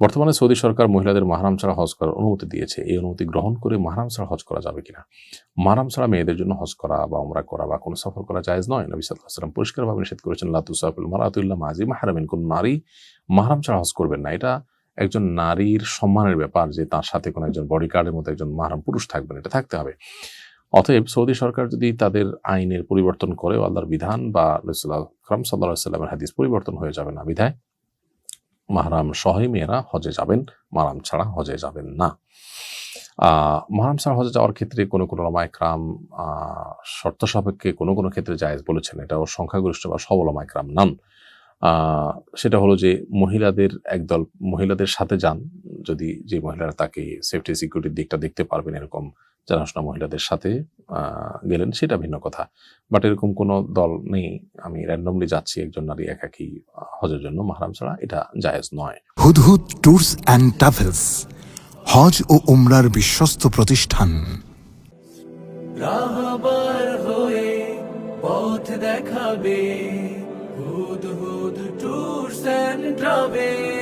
বর্তমানে সৌদি সরকার মহিলাদের মাহরাম ছাড়া হজ করার অনুমতি দিয়েছে। এই অনুমতি গ্রহণ করে মাহরাম ছাড়া হজ করা যাবে কিনা? মাহরাম ছাড়া মেয়েদের জন্য হজ করা বা উমরা করা বা কোনো সফর করা জায়েজ নয়। নবী সাল্লাম পরিষ্কারভাবে নিষেধ করেছেন লাতুসাফুল মারাতুল্লাহ মাজি মাহারামিন কোন নারী মাহরাম ছাড়া হজ করবেন না। এটা একজন নারীর সম্মানের ব্যাপার যে তার সাথে কোনো একজন বডিগার্ডের মতো একজন মাহরাম পুরুষ থাকবেন, এটা থাকতে হবে। অতএব সৌদি সরকার যদি তাদের আইনের পরিবর্তন করে আল্লাহর বিধান বা রসুল্লাহ করম সাল্লাহ সাল্লামের হাদিস পরিবর্তন হয়ে যাবে না বিধায় মাহরাম সহই মেয়েরা হজে যাবেন মারাম ছাড়া হজে যাবেন না। মাহরাম ছাড়া হজে যাওয়ার ক্ষেত্রে কোনো কোনো লামাইকরাম শর্ত সাপেক্ষে কোনো কোনো ক্ষেত্রে জায়েজ বলেছেন এটাও সংখ্যাগরিষ্ঠ বা সবল লামাইকরাম নন সেটা হলো যে মহিলাদের একদল মহিলাদের সাথে যান, যদি যে মহিলারা তাকে সেফটি সিকিউরিটির দিকটা দেখতে পারবেন এরকম জানাশোনা মহিলাদের সাথে গেলেন সেটা ভিন্ন কথা। বাট এরকম কোনো দল নেই। আমি র্যান্ডমলি যাচ্ছি একজন নারী একাকি হজের জন্য। মাহরাম ছাড়া এটা জায়েজ নয়। হুদহুদ ট্যুরস অ্যান্ড ট্রাভেলস হজ ও উমরার বিশ্বস্ত প্রতিষ্ঠান। রাহবার হয়ে পথ দেখাবে। Hudhud tours and travel